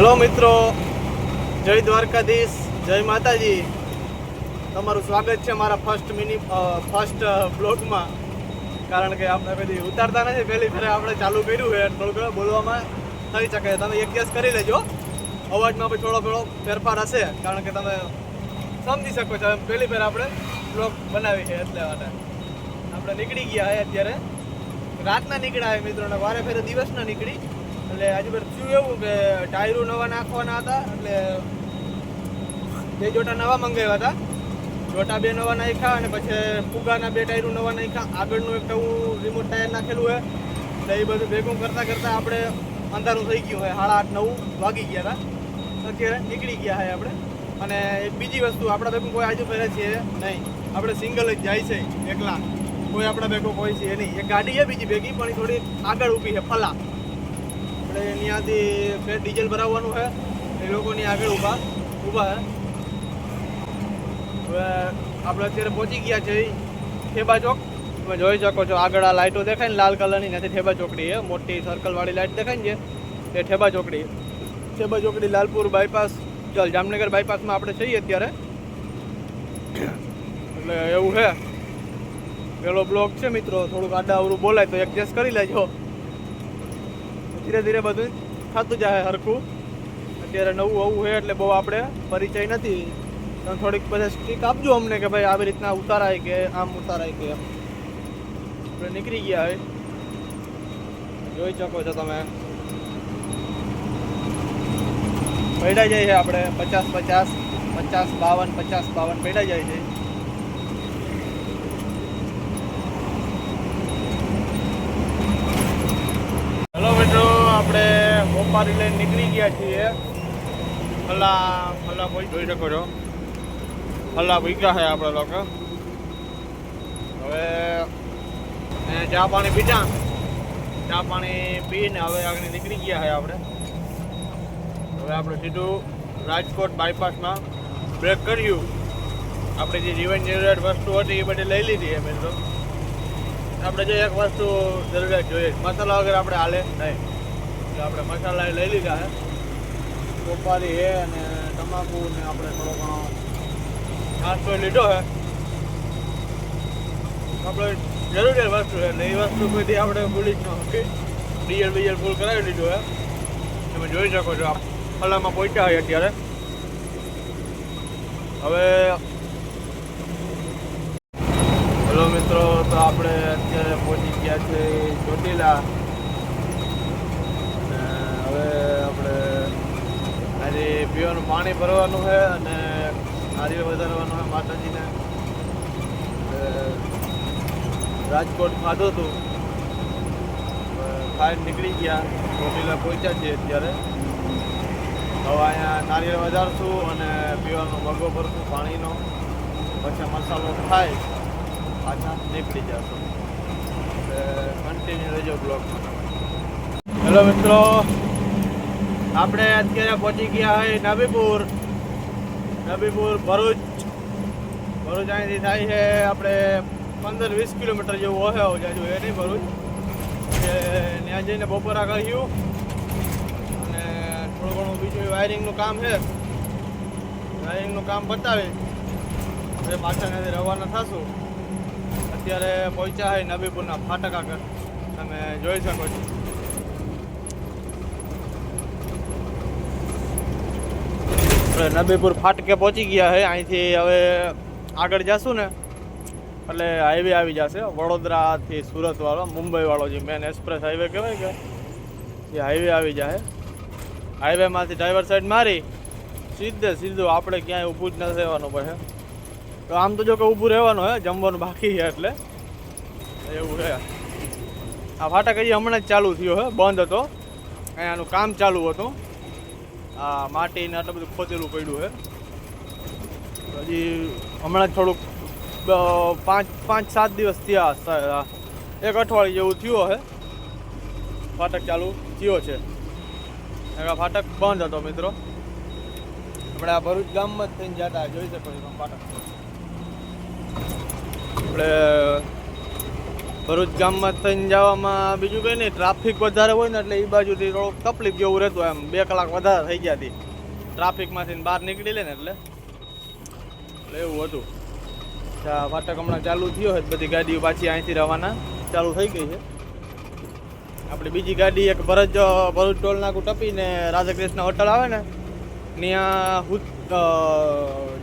Hello મિત્રો, જય દ્વારકાધીશ, જય માતાજી. તમારું સ્વાગત છે મારા ફર્સ્ટ મિની ફર્સ્ટ બ્લોગમાં કારણ કે આપણે પછી ઉતારતા નથી, પહેલી ફેરે આપણે ચાલુ કર્યું છે થોડું ઘણું બોલવામાં થઈ શકે. તમે એક ગેસ કરી લેજો. અવાજમાં પણ થોડો થોડો ફેરફાર હશે, કારણ કે તમે સમજી શકો છો. પહેલી ફેર આપણે બ્લોગ બનાવી છે એટલે માટે. આપણે નીકળી ગયા અત્યારે. રાતના નીકળ્યા મિત્રોને વારે ફેરે દિવસના નીકળી. એટલે આજે બધું થયું એવું કે ટાયરો નવા નાખવાના હતા, એટલે બે જોટા નવા મંગાવ્યા હતા. જોટા બે નવા નાખ્યા અને પછી ફુગાના બે ટાયરો નવા નાખ્યા. આગળનું એક નવું રિમોટ ટાયર નાખેલું હોય એટલે એ બધું ભેગું કરતાં કરતાં આપણે અંધારું થઈ ગયું હોય. સાડા આઠ, નવ વાગી ગયા હતા. અત્યારે નીકળી ગયા હોય આપણે. અને એક બીજી વસ્તુ, આપણા ભેગું કોઈ આજુ ફેરે છે નહીં. આપણે સિંગલ જ જાય છે, એકલા. કોઈ આપણા ભેગું કોઈ છે નહીં. એક ગાડી છે બીજી ભેગી, પણ થોડી આગળ ઊભી છે, ફલા. આપણે ત્યાંથી ફેર ડીઝલ ભરાવવાનું છે. એ લોકોની આગળ ઊભા ઊભા છે. હવે આપણે અત્યારે પહોંચી ગયા છે ઠેબા ચોક. તમે જોઈ શકો છો આગળ આ લાઇટો દેખાય ને, લાલ કલરની નથી ઠેબા ચોકડી છે. મોટી સર્કલવાળી લાઇટ દેખાય ને જે એ ઠેબા ચોકડી ઠેબા ચોકડી લાલપુર બાયપાસ, ચાલ જામનગર બાયપાસમાં આપણે છીએ અત્યારે. એટલે એવું છે. પેલો બ્લોક છે મિત્રો, થોડુંક આડા અવરું બોલાય તો એડજસ્ટ કરી લેજો. ધીરે ધીરે બધું થતું જાય હરખું. અત્યારે નવું આવું છે એટલે બહુ આપણે પરિચય નથી. તમે થોડીક પછી સ્ટીક આપજો અમને કે ભાઈ આવી રીતના ઉતારાય કે આમ ઉતારાય કે આપણે નીકળી ગયા હોય જોઈ શકો છો તમે. પૈડા જાય છે આપણે પચાસ પચાસ પચાસ બાવન પચાસ બાવન, પૈડા જાય છે હેલો મિત્રો આપણે મોપારી લઈને નીકળી ગયા છીએ. ફલા ફલા કોઈ જોઈ શકો છો. ફલા ભીગા છે આપણે લોકો. હવે ચા પાણી પીધા. ચા પાણી પીને હવે આગળ નીકળી ગયા છે આપણે. હવે આપણે સીધું રાજકોટ બાયપાસમાં બ્રેક કર્યું. આપણે જે જીવન જરૂરિયાત વસ્તુ હતી એ બધી લઈ લીધી છે મિત્રો. આપણે જો એક વસ્તુ જરૂરિયાત જોઈએ મસાલા વગર આપણે હાલે નહીં. આપણે મસાલા લઈ લીધા છે કોપારી છે અને તમાકુ ને આપણે થોડો ઘણો નાસ્તો લીધો છે આપણે જરૂરિયાત વસ્તુ છે એટલે એ વસ્તુ બધી આપણે ભૂલી જ ન હતી ડીઝલ બીજલ ફૂલ કરાવી લીધું છે તમે જોઈ શકો છો ફલામાં પહોંચ્યા હોય અત્યારે. હવે હેલો મિત્રો, તો આપણે અત્યારે પહોંચી ગયા છે ચોટીલા અને હવે આપણે આજે પીવાનું પાણી ભરવાનું છે અને નારિયેળ વધારવાનું છે માતાજીને. રાજકોટ ખાધું હતું. ખાઈને નીકળી ગયા. ચોટીલા પહોંચ્યા છીએ અત્યારે. હવે અહીંયા નારિયેળ વધારશું અને પીવાનો મગો ભરશું પાણીનો. પછી મસાલો ખાય પાછા નીકળી જશું. કન્ટિન્યુ રહેજો બ્લોક હેલો મિત્રો. આપણે અત્યારે પહોંચી ગયા હોય નબીપુર. નબીપુર ભરૂચ. ભરૂચ અહીંથી થાય છે આપણે પંદર વીસ કિલોમીટર જેવું હોય જાજુ. એ નહીં ભરૂચ. ત્યાં જઈને બપોરા કર્યું અને થોડું ઘણું બીજું વાયરિંગનું કામ છે. વાયરિંગનું કામ બતાવી આપણે પાછા ત્યાંથી રવાના થશું. અત્યારે પહોંચ્યા હોય નબીપુરના ફાટક આગળ. તમે જોઈ શકો છો. આપણે નબીપુર ફાટકે પહોંચી ગયા છે અહીંથી હવે આગળ જશું ને. એટલે હાઈવે આવી જશે. વડોદરાથી સુરત વાળો મુંબઈ વાળો જે મેન એક્સપ્રેસ હાઈવે કહેવાય કે, એ હાઈવે આવી જાય. હાઈવેમાંથી ડ્રાઈવર સાઈડ મારી, સીધે સીધું આપણે ક્યાંય ઊભું જ નથી રહેવાનું પછી તો આમ તો જો કે ઊભું રહેવાનું હે, જમવાનું બાકી છે એટલે. એવું છે આ ફાટક હજી હમણાં જ ચાલુ થયો હે, બંધ હતો. અહીંયાનું કામ ચાલુ હતું. આ માટીને આટલું બધું ખોદેલું પડ્યું છે. હજી હમણાં થોડુંક પાંચ પાંચ, સાત દિવસ થયા એક અઠવાડિયું જેવું થયું છે ફાટક ચાલુ થયો છે. ફાટક બંધ હતો મિત્રો. આપણે આ ભરૂચ ગામમાં જ થઈને જતા જોઈ શકો છો ફાટક. આપણે ભરૂચ ગામમાં થઈને જવામાં બીજું કંઈ નહીં. ટ્રાફિક વધારે હોય ને એટલે એ બાજુથી થોડોક તકલીફ જેવું રહેતું એમ બે કલાક વધારે થઈ ગયા હતી ટ્રાફિકમાંથી બહાર નીકળી લે ને એટલે. એટલે એવું હતું. ફાટક હમણાં ચાલુ થયો હોય બધી ગાડીઓ પાછી અહીંથી રવાના ચાલુ થઈ ગઈ છે. આપણી બીજી ગાડી એક ભરત, ભરૂચ ટોલ નાકું ટપીને રાધાકૃષ્ણ હોટલ આવે ને ત્યાં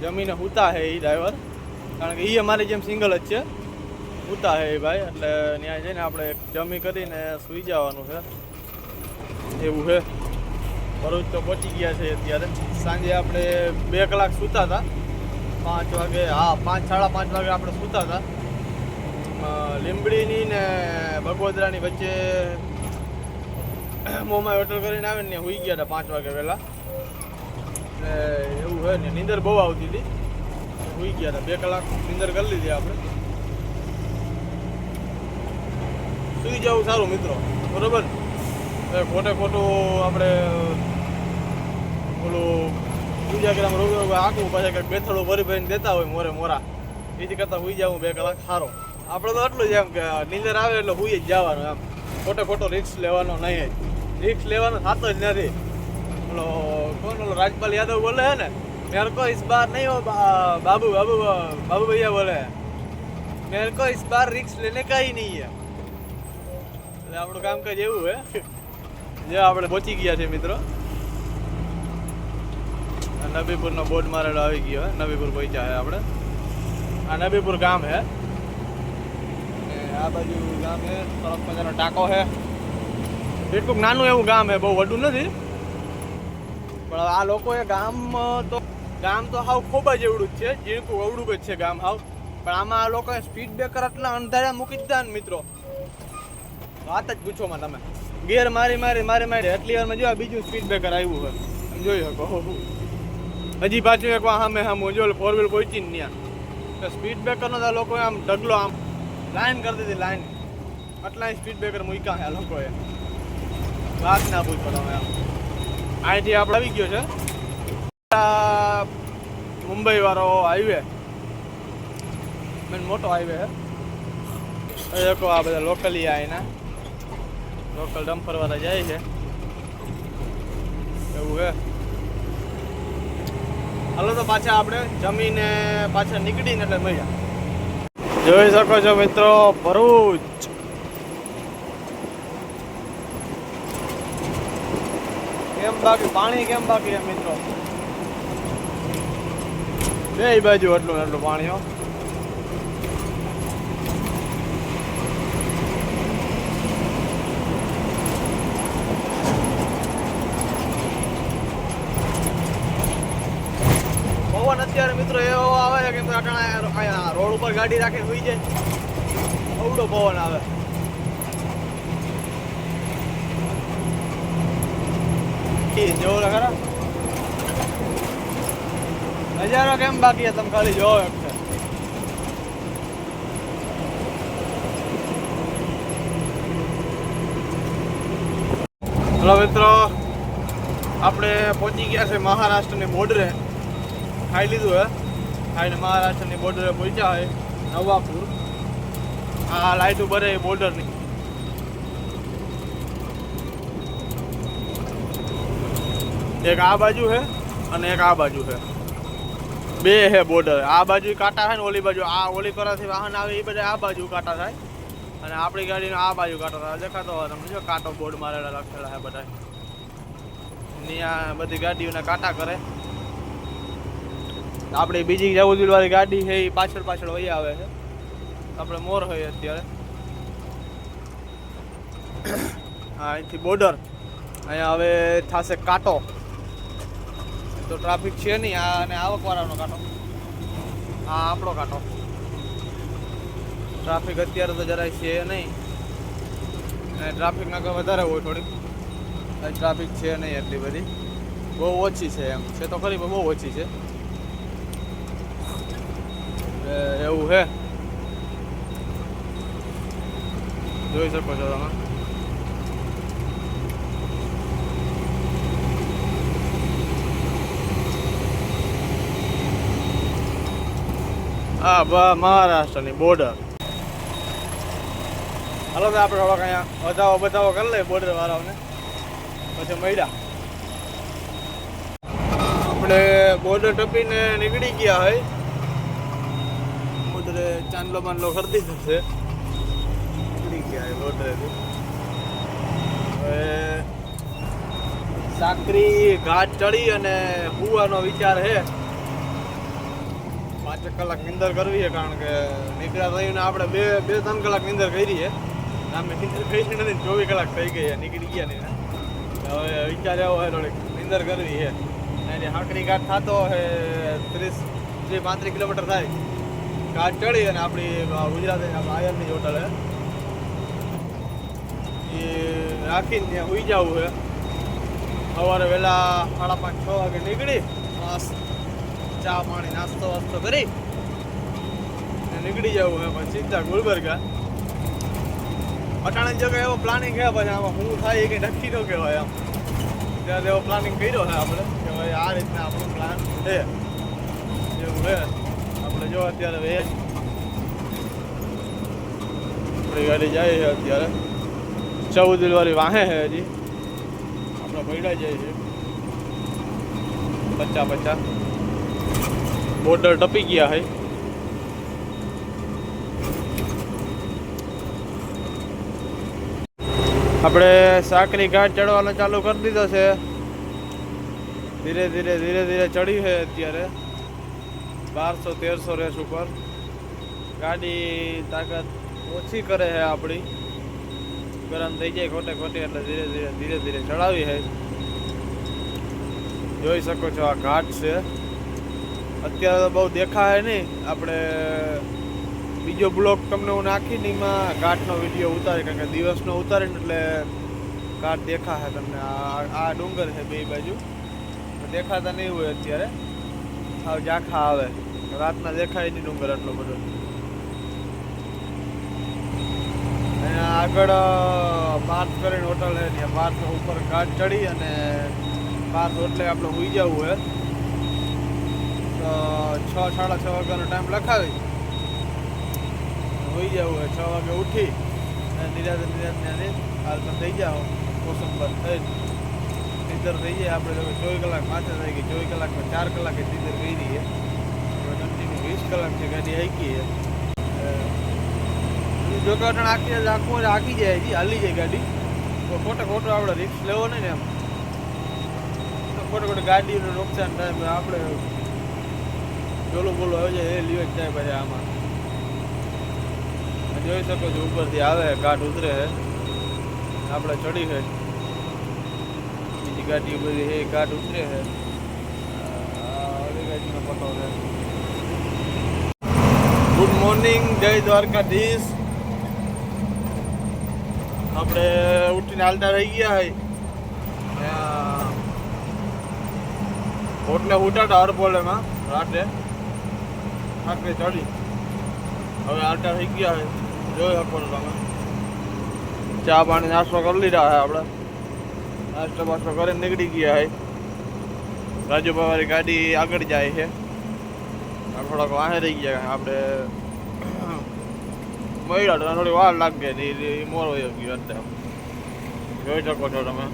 જમીને હુતા હે એ ડ્રાઈવર કારણ કે એ અમારી જેમ સિંગલ જ છે. હુતા હે ભાઈ, એટલે ત્યાં જઈને આપણે જમી કરીને સૂઈ જવાનું છે. એવું છે. ભરૂચ તો પહોંચી ગયા છે અત્યારે. સાંજે આપણે બે કલાક સૂતા હતા. પાંચ વાગે, હા, પાંચ, સાડા પાંચ વાગે આપણે સૂતા હતા. લીંબડીની ને બગોદરાની વચ્ચે મોમાઈ હોટલ કરીને આવે ને સુઈ ગયા હતા પાંચ વાગે પહેલાં એવું હોય ને, નીંદર બહુ આવતી હતી. હુઈ ગયા હતા. બે કલાક નીંદર કરી લીધી આપણે. સુઈ જવું સારું મિત્રો બરોબર એ ખોટે ખોટું આપણે ઓલું પૂજા ગ્રામ રોગ આખું પાછા કંઈક બેથડું ભરી ભરીને દેતા હોય મોરે મોરા એથી કરતાં હુઈ જાવું બે કલાક સારો આપણે તો એટલું જ એમ કે નીંદર આવે એટલે હુઈ જ જવાનું એમ ખોટે ખોટો રિસ્ક લેવાનો નહીં જ રિસ્ક લેવાનો થતો જ નથી ઓલો કોણ ઓલો રાજપાલ યાદવ બોલે હે ને मेरे को इस बार नहीं हो बा- बाबू बाबू बाबू भैया बोले हैं मेरे को इस बार रिक्स लेने का ही नहीं है આપણું કામ કાજ એવું હે જે આપણે પહોંચી ગયા છે મિત્રો. નબીપુરનો બોર્ડ મારેલો આવી ગયો હે. નબીપુર પહોંચ્યા હે આપણે. આ નબીપુર ગામ હે. આ બાજુ ગામ હે. સરસ મજાનો ટાંકો હે. એટલું નાનું એવું ગામ હે. બહુ વડું નથી. પણ આ લોકોએ ગામ તો ગામ તો હાવ ખૂબ જ એવડું જ છે. જીણકું અવડું જ છે ગામ હાવ. પણ આમાં આ લોકોએ સ્પીડ બ્રેકર એટલા અંધારા મૂકી દીધા ને મિત્રો. વાત જ પૂછો માં તમે. ગેર મારી મારી મારી મારી. એટલી વારમાં જો બીજું સ્પીડ બ્રેકર આવ્યું હોય જોઈ શકો. હજી પાછું એક વાર સામે સામે જો ફોર વ્હીલ પહોંચી ને ત્યાં. સ્પીડ બ્રેકરનો તો લોકો આમ ઢગલો આમ લાઈન કરી દીધી લાઈન આટલા સ્પીડ બ્રેકર મૂક્યા છે લોકોએ. વાત ના પૂછો તમે આમ. અહીંથી આપણે આવી ગયો છે. મુંબઈ વાળો હાઈવે મેન મોટો હાઈવે છે. લોકો આ બધા લોકલી આ એના લોકલ ડમ્પર વાળા જાય છે. એવું છે. હાલો તો પાછા આપણે જમીને પાછા નીકળીને એટલે મળ્યા જોઈ શકો છો મિત્રો, ભરૂચ. કેમ બાકી? પાણી કેમ બાકી મિત્રો? બે બાજુ એટલું એટલું પાણી, હો પવન અત્યારે મિત્રો એવો આવે કે અટાણા રોડ ઉપર ગાડી રાખી હોય જાય. અવડો પવન આવે. જોવો તો ખરા. નજારો કેમ બાકી તમે ખાલી જોવો એક. હલો મિત્રો, આપણે પહોંચી ગયા છે મહારાષ્ટ્રની બોર્ડરે ખાઈ લીધું હે. ખાઈને મહારાષ્ટ્રની બોર્ડરે પહોંચ્યા હોય નવાપુર. આ લાઈટ ઉપર એ બોર્ડરની એક આ બાજુ છે અને એક આ બાજુ છે બે છે બોર્ડર આ બાજુ કાંટા થાય ને ઓલી બાજુ. આ ઓલી કરાથી વાહન આવે એ બધા આ બાજુ કાંટા થાય. અને આપણી ગાડીનો આ બાજુ કાંટો થાય. દેખાતો હોય તમને જો કાંટો બોર્ડ મારેલા રાખેલા છે બધા ત્યાં બધી ગાડીઓના કાંટા કરે. આપણી બીજી જવું વાળી ગાડી છે, એ પાછળ પાછળ વહી આવે છે. આપણે મોર હોય અત્યારે. હા, અહીંથી બોર્ડર અહીંયા હવે થશે કાંટો. તો ટ્રાફિક છે નહીં, આ અને આવકવાળાનો કાંટો. આ આપણો કાંટો. ટ્રાફિક અત્યારે તો જરાય છે નહીં. અને ટ્રાફિક નગર વધારે હોય થોડીક. ટ્રાફિક છે નહીં એટલી બધી. બહુ ઓછી છે એમ. છે તો ખરી, પણ બહુ ઓછી છે. એવું છે જોઈ શકો છો તમે. આ મહારાષ્ટ્રની બોર્ડર હાલો તો આપણે થોડાક અહીંયા વધાવો બધાવો કરી લઈએ બોર્ડર વાળાઓને. પછી મળ્યા. આપણે બોર્ડર ટપીને નીકળી ગયા હોય ચાંદલો બાંદલો ખરીદી થશે નીકળી ગયા બોર્ડરેથી હવે સાકરી ઘાટ ચડી અને હુવાનો વિચાર છે. પાંચેક કલાક નિંદર કરવી છે કારણ કે નીકળ્યા થઈને આપણે બે બે, ત્રણ કલાક નિંદર કરી છે અમે નિંદર કરી નથી, ચોવીસ કલાક થઈ ગઈ નીકળી ગયા નહીં હવે વિચાર એવો હોય થોડીક, નિંદર કરવી છે. અને હાકરી ઘાટ થતો હે ત્રીસ ત્રીસ પાંત્રીસ કિલોમીટર થાય. ઘાટ ચડી અને આપણી ગુજરાતી આયરની હોટલ હે. એ રાખીને ત્યાં ઉઈ જવું છે સવારે વહેલા સાડા પાંચ, છ વાગે નીકળી ચા પાણી, નાસ્તો વાસ્તો કરી નીકળી જવું છે પછી સીધા ગુલબર્ગા અટાણે જગ્યાએ એવો પ્લાનિંગ છે, પછી આમાં શું થાય કંઈ નક્કી ન કહેવાય આમ. ત્યારે એવો પ્લાનિંગ કર્યો છે આપણે, કે ભાઈ આ રીતના આપણો પ્લાન છે. એવું છે જો અત્યારે વે આપણી ગાડી જાય છે અત્યારે. ચૌદ વાળી વાહે છે હજી. આપણે ભૈડા જાય છે. પચા પચા બોર્ડર ટપી ગયા હે આપણે સાકરી ઘાટ ચડવાનો ચાલુ કરી દીધો છે. ધીરે ધીરે ધીરે ધીરે ચડી છે અત્યારે. બારસો, તેરસો રેસ ઉપર. ગાડી તાકાત ઓછી કરે છે આપણી. ગરમ થઈ જાય ખોટે ખોટી એટલે ધીરે ધીરે ધીરે ધીરે ચડાવી છે. જોઈ શકો છો આ ઘાટ છે. અત્યારે તો બહુ દેખાય નહીં. આપણે બીજો બ્લોક તમને હું નાખીને એમાં ઘાટનો વીડિયો ઉતારી, કારણ કે દિવસનો ઉતારીને એટલે ઘાટ દેખાશે તમને. આ આ ડુંગર છે બે બાજુ. દેખાતા નહીં હોય અત્યારે. સાવ ઝાંખા આવે. રાતના દેખાય નહીં ડુંગર આટલો બધો. અહીંયા આગળ પાર્થ કરીને હોટલ છે ત્યાં. પાર્થ ઉપર ઘાટ ચડી અને પાર્થ એટલે આપણે હોઈ જવું હોય તો છ, સાડા છ વાગ્યાનો ટાઈમ લખાવી. હોઈ જવું હોય છ વાગે ઉઠી અને નિરાતે, નિરાત ત્યાંથી હાલ તો થઈ જાઓ મોસમ બંધ થઈ નીચર થઈ જાય. આપણે ચોવીસ કલાક માથે થઈ ગઈ ચોવીસ કલાકમાં ચાર કલાકે નીચર ગઈ રહી છે કન્ટિન્યુ વીસ કલાક છે ગાડી હાકી છે જો કે અટાણે આખી આખું આખી જાય છે હાલી જાય ગાડી તો ખોટે ખોટો આપણે રિસ્ક લેવો નહીં ને એમ તો ખોટે ખોટે ગાડીનું નુકસાન થાય આપણે જોલું બોલું આવે છે એ લીવે જ થાય પછી આમાં જોઈ શકો છો ઉપરથી આવે ઘાટ ઉતરે આપણે ચડી છે બીજી ગાડી બધી એ ઘાટ ઉતરે છે ગાડીનો પટો છે ગુડ મોર્નિંગ જય દ્વારકાધીશ આપણે ઉઠીને હાલતા રહી ગયા હોય હોટલે ઉઠાતા હરપોલેમાં રાતે. રાત્રે ચડી. હવે હાલતા થઈ ગયા હોય જોઈ તમે. ચા પાણી નાસ્તો કરી લીધા હોય આપણે. નાસ્તો બાસ્તો કરીને નીકળી ગયા હોય રાજુભાઈ ગાડી આગળ જાય છે. થોડાક વાહે રહી ગયા, આપણે, મળ્યા તો થોડી વાર લાગે ને એ મોર વયો ગયો અત્યારે. જોઈ શકો છો તમે.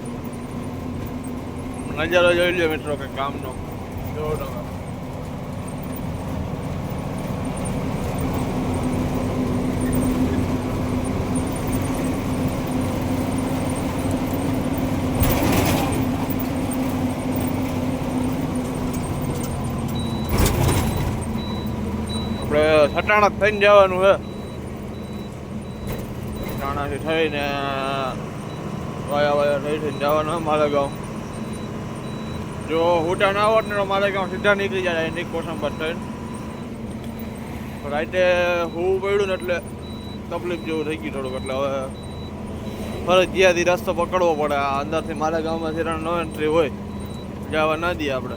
નજારો જોઈ લો મિત્રો કે કામનો. જોવો તમે. આપણે થઈને જવાનું છે સટાણાથી થઈને વાયા વાયા થઈ થઈને જવાનું છે માલેગાંવ. જો હુટા ના હોત ને તો માલેગાંવ સીધા નીકળી જાય એની કોસંબર થઈને. રાતે હું પડ્યું ને એટલે તકલીફ જેવું થઈ ગયું થોડુંક, એટલે હવે ફરજિયાતી રસ્તો પકડવો પડે. આ અંદરથી માલેગાંવમાંથી નો એન્ટ્રી હોય, જવા ના દઈએ આપણે.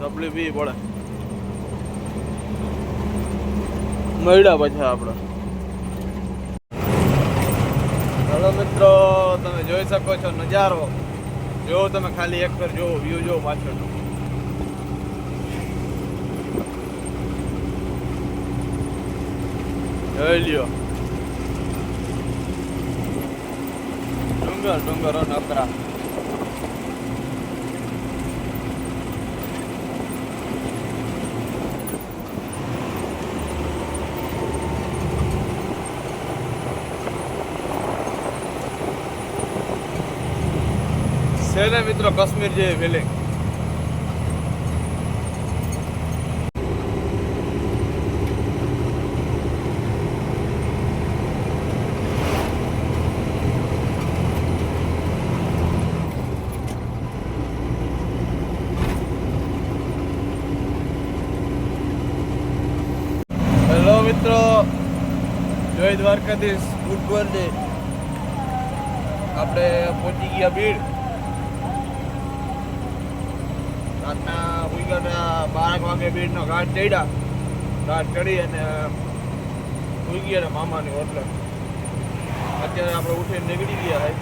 તકલીફ બી પડે. મળ્યા પછી આપણે હલો મિત્રો, તમે જોઈ શકો છો નજારો. જો તમે ખાલી એક ફેર જોવો વ્યૂ જોવો પાછળ જોઈ લ્યો. ડુંગર ડુંગરો નકરા ને મિત્રો કાશ્મીર જે ફિલિંગ હેલો મિત્રો. જય દ્વારકાધીશ. ગુડ મોર્નિંગ આપણે પહોંચી ગયા ભીડ રાતના ઉઈગરના બારક વાગે ભીડનો ઘાટ ચડ્યા. ઘાટ ચડી અને સુઈ ગયા મામાની હોટલે. અત્યારે આપણે ઉઠીને નીકળી ગયા હે.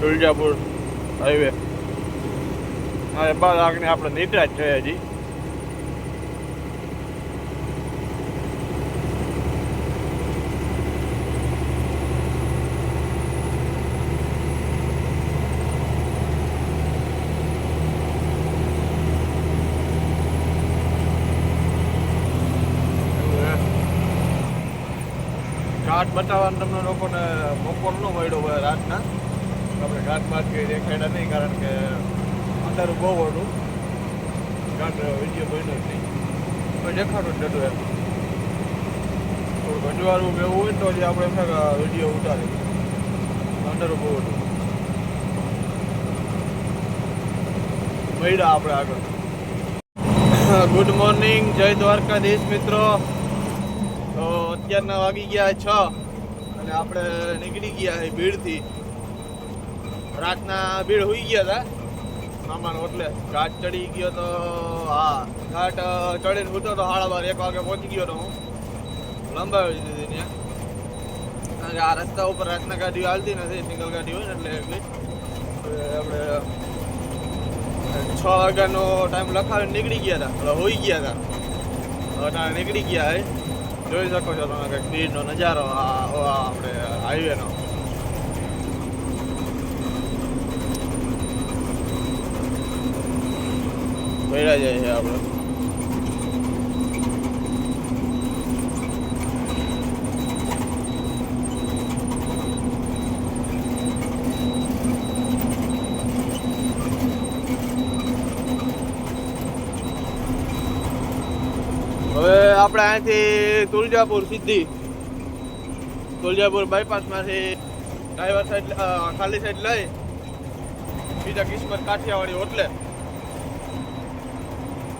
તુલજાપુર હાઈવે. હા બાદ આગને આપણે નીકળ્યા જ છે હજી. ઘાટ બતાવવાનો તમને લોકોને બપોર ન મળ્યો હોય રાતના. આપણે ઘાટ બાદ કે દેખાડ્યા નહીં કારણ કે અંધારું બહુ હતું. ઘાટ વીડિયો બન્યો જ નહીં. કોઈ દેખાડું જ નતું એમ. થોડું ગંજવારું એવું હોય તો જે આપણે વીડિયો ઉતારી અંધારું બહુ હતું. મળ્યા આપણે આગળ. ગુડ મોર્નિંગ જય દ્વારકાધીશ મિત્રો. તો અત્યારના વાગી ગયા છ અને આપણે નીકળી ગયા છે ભીડથી. રાતના ભીડ હોઈ ગયા હતા મામાનો એટલે ઘાટ ચડી ગયો તો, હા, ઘાટ ચડીને ઉતરો તો સાડા બાર, એક વાગે પહોંચી ગયો તો હું. લંબાવી દીધી ત્યાં. કારણ કે આ રસ્તા ઉપર રાતના ગાડીઓ હાલતી નથી, સિંગલ ગાડી હોય ને એટલે એટલે. આપણે છ વાગ્યાનો ટાઈમ લખાવીને નીકળી ગયા હતા હોઈ ગયા હતા નીકળી ગયા હે. જોઈ શકો છો તમે કંઈક ભીડનો નજારો આ આપણે હાઈવેનો ભેળા જાય છે આપણે હવે આપણે અહીંથી તુલજાપુર સીધી. તુલજાપુર બાયપાસમાંથી ડ્રાઈવર સાઈડ ખાલી સાઈડ લઈ બીજા કિસ્મત કાઠિયાવાડી હોટલે.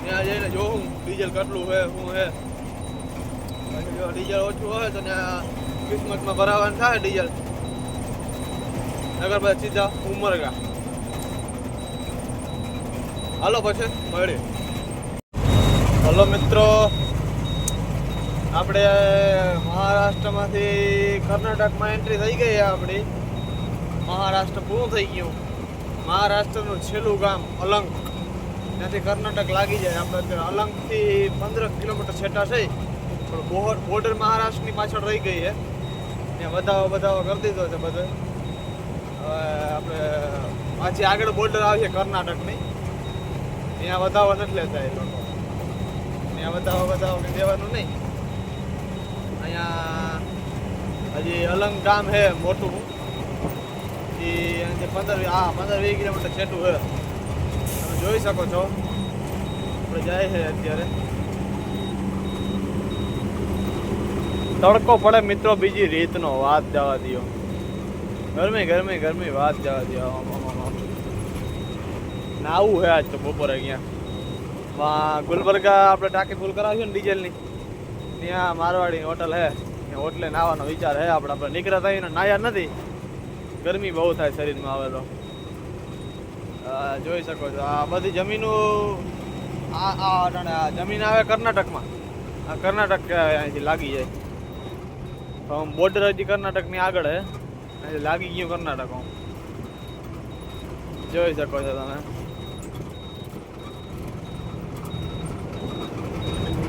ત્યાં જઈને જોઉં ડીઝલ કેટલું છે, શું જો ડીઝલ ઓછું હોય તો ત્યાં કિસ્મતમાં ભરાવાનું થાય ડીઝલ. નગર બધા સીધા ઉમરગા. હાલો પછી મળી હલો મિત્રો. આપણે મહારાષ્ટ્રમાંથી કર્ણાટકમાં એન્ટ્રી થઈ ગઈ આપણી. મહારાષ્ટ્ર પૂરું થઈ ગયું. મહારાષ્ટ્રનું છેલ્લું ગામ અલંગ. ત્યાંથી કર્ણાટક લાગી જાય. આપણે અત્યારે અલંગથી પંદર કિલોમીટર છેટા છે. પણ બોર્ડર બોર્ડર મહારાષ્ટ્રની પાછળ રહી ગઈ છે. ત્યાં વધાવો વધાવો કરી દીધો છે બધો. હવે આપણે પાછી આગળ બોર્ડર આવશે કર્ણાટકની. ત્યાં વધાવો નથી લેતા એ લોકો. ત્યાં વધાવો વધાવો દેવાનું નહીં. અહીંયા હજી અલંગ ગામ છે મોટું. એ અહીંથી પંદર હા પંદર વીસ કિલોમીટર છેટું છે તમે જોઈ શકો છો. આપણે જાય છે અત્યારે. તડકો પડે મિત્રો, બીજી રીતનો. વાત જવા દો ગરમી ગરમી ગરમી. વાત જવા દો. નાવું છે આજ તો બપોરે અહીંયા. ગુલબર્ગા આપણે ટાંકી ફૂલ કરાવ્યું ને ડીઝલની? ત્યાં મારવાડીની હોટલ હે. હોટલે નાવાનો વિચાર હે આપણે આપણે નીકળ્યા ને નાયા નથી. ગરમી બહુ થાય શરીરમાં આવે તો. જોઈ શકો છો. આ બધી જમીનો આ આ જમીન આવે કર્ણાટકમાં. આ કર્ણાટક અહીંથી લાગી જાય. આમ બોર્ડર હજી કર્ણાટકની આગળ હે. અહીંથી લાગી ગયું કર્ણાટક જોઈ શકો છો તમે.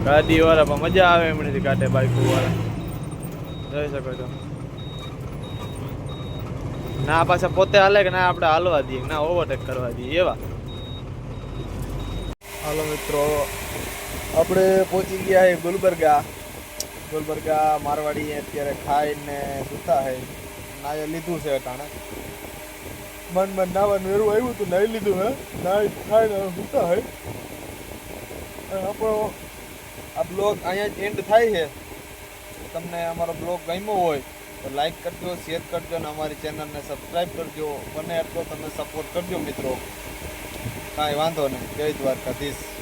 ગાડી વાળા પણ મજા આવે એમણીથી કાઢે બાઈક વાળા જોઈ શકો છો. ના, પાછા પોતે હાલે કે ના, આપણે હાલવા દઈએ. ના ઓવરટેક કરવા દઈએ. એવા. હાલો મિત્રો, આપણે પહોંચી ગયા છે ગુલબર્ગા. ગુલબર્ગા, મારવાડી અત્યારે ખાઈને સૂતા છે નાય લીધું છે અટાણે. મન મન નાવાનું એવું આવ્યું હતું, નાઈ લીધું, હે? નાઈ ખાઈને સૂતા હે. આપણો આ બ્લોગ અહીંયા જ એન્ડ થાય છે. તમને અમારો બ્લોગ ગમ્યો હોય, તો લાઈક કરજો શેર કરજો અને અમારી ચેનલને સબસ્ક્રાઈબ કરજો. બને એટલો તમે સપોર્ટ કરજો મિત્રો. કાંઈ વાંધો નહીં. જય દ્વારકાધીશ.